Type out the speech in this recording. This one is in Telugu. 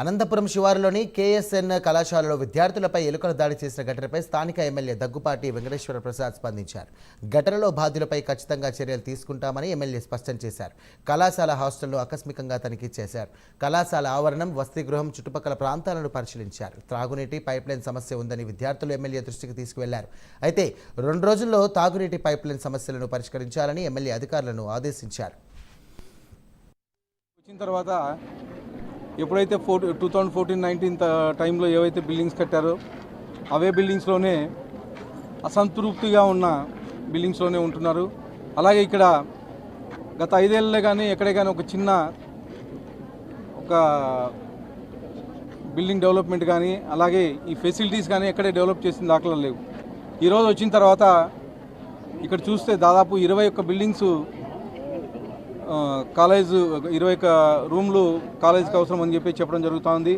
అనంతపురం శివారులోని కేఎస్ఎన్ కళాశాలలో విద్యార్థులపై ఎలుకల దాడి చేసిన ఘటనపై స్థానిక ఎమ్మెల్యే దగ్గుపాటి వెంకటేశ్వర ప్రసాద్ స్పందించారు. ఘటనలో బాధ్యులపై ఖచ్చితంగా చర్యలు తీసుకుంటామని ఎమ్మెల్యే స్పష్టం చేశారు. కళాశాల హాస్టల్ను ఆకస్మికంగా తనిఖీ చేశారు. కళాశాల ఆవరణం వసతి గృహం చుట్టుపక్కల ప్రాంతాలను పరిశీలించారు. త్రాగునీటి పైప్లైన్ సమస్య ఉందని విద్యార్థులు ఎమ్మెల్యే దృష్టికి తీసుకువెళ్ళారు. అయితే రెండు రోజుల్లో తాగునీటి పైప్లైన్ సమస్యలను పరిష్కరించాలని ఎమ్మెల్యే అధికారులను ఆదేశించారు. వచ్చిన తర్వాత ఎప్పుడైతే four two thousand fourteen nineteen టైంలో ఏవైతే బిల్డింగ్స్ కట్టారో అవే బిల్డింగ్స్లోనే అసంతృప్తిగా ఉన్న బిల్డింగ్స్లోనే ఉంటున్నారు. అలాగే ఇక్కడ గత ఐదేళ్ళలో కానీ ఎక్కడే కానీ ఒక చిన్న ఒక బిల్డింగ్ డెవలప్మెంట్ కానీ అలాగే ఈ ఫెసిలిటీస్ కానీ ఎక్కడే డెవలప్ చేసిన దాఖలు లేవు. ఈరోజు వచ్చిన తర్వాత ఇక్కడ చూస్తే దాదాపు ఇరవై ఒక్క బిల్డింగ్స్ కాలేజ్ ఇరవై రూమ్లు కాలేజీకి అవసరం అని చెప్పి చెప్పడం జరుగుతూ ఉంది